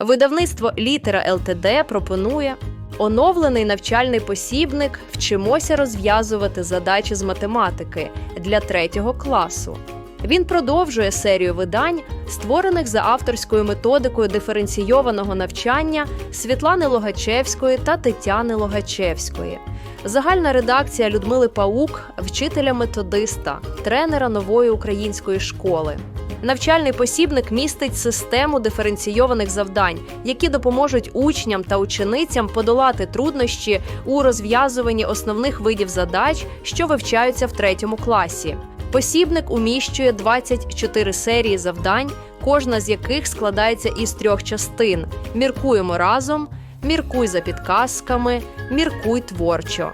Видавництво Літера ЛТД пропонує оновлений навчальний посібник Вчимося розв'язувати задачі з математики для третього класу. Він продовжує серію видань, створених за авторською методикою диференційованого навчання Світлани Логачевської та Тетяни Логачевської. Загальна редакція Людмили Паук, вчителя-методиста, тренера нової української школи. Навчальний посібник містить систему диференційованих завдань, які допоможуть учням та ученицям подолати труднощі у розв'язуванні основних видів задач, що вивчаються в третьому класі. Посібник уміщує 24 серії завдань, кожна з яких складається із трьох частин: міркуємо разом, міркуй за підказками, міркуй творчо.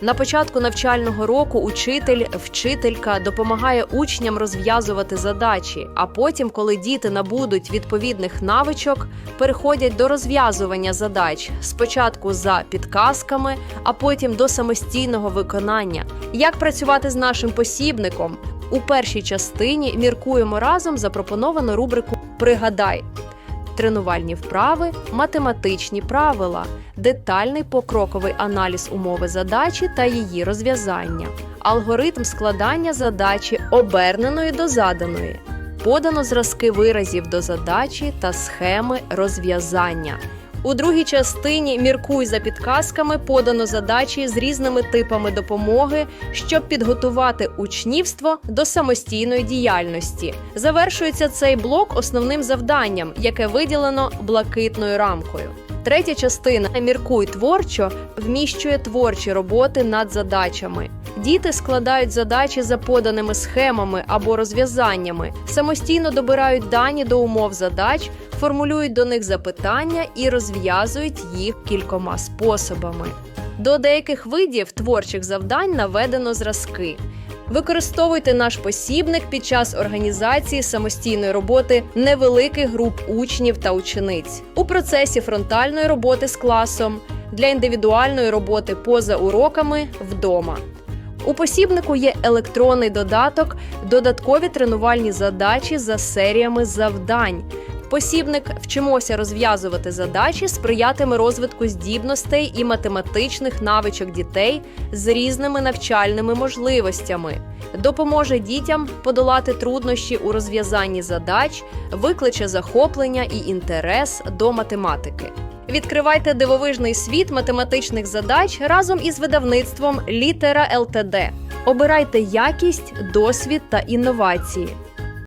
На початку навчального року учитель, вчителька допомагає учням розв'язувати задачі, а потім, коли діти набудуть відповідних навичок, переходять до розв'язування задач спочатку за підказками, а потім до самостійного виконання. Як працювати з нашим посібником? У першій частині міркуємо разом запропоновано рубрику Пригадай тренувальні вправи, математичні правила, детальний покроковий аналіз умови задачі та її розв'язання, алгоритм складання задачі оберненої до заданої, подано зразки виразів до задачі та схеми розв'язання. У другій частині міркуй за підказками подано задачі з різними типами допомоги, щоб підготувати учнівство до самостійної діяльності. Завершується цей блок основним завданням, яке виділено блакитною рамкою. Третя частина Міркуй творчо вміщує творчі роботи над задачами. Діти складають задачі за поданими схемами або розв'язаннями, самостійно добирають дані до умов задач, формулюють до них запитання і розв'язують їх кількома способами. До деяких видів творчих завдань наведено зразки. Використовуйте наш посібник під час організації самостійної роботи невеликих груп учнів та учениць у процесі фронтальної роботи з класом для індивідуальної роботи поза уроками вдома. У посібнику є електронний додаток, додаткові тренувальні задачі за серіями завдань. Посібник вчимося розв'язувати задачі сприятиме розвитку здібностей і математичних навичок дітей з різними навчальними можливостями, допоможе дітям подолати труднощі у розв'язанні задач, викличе захоплення і інтерес до математики. Відкривайте дивовижний світ математичних задач разом із видавництвом Літера ЛТД. Обирайте якість, досвід та інновації.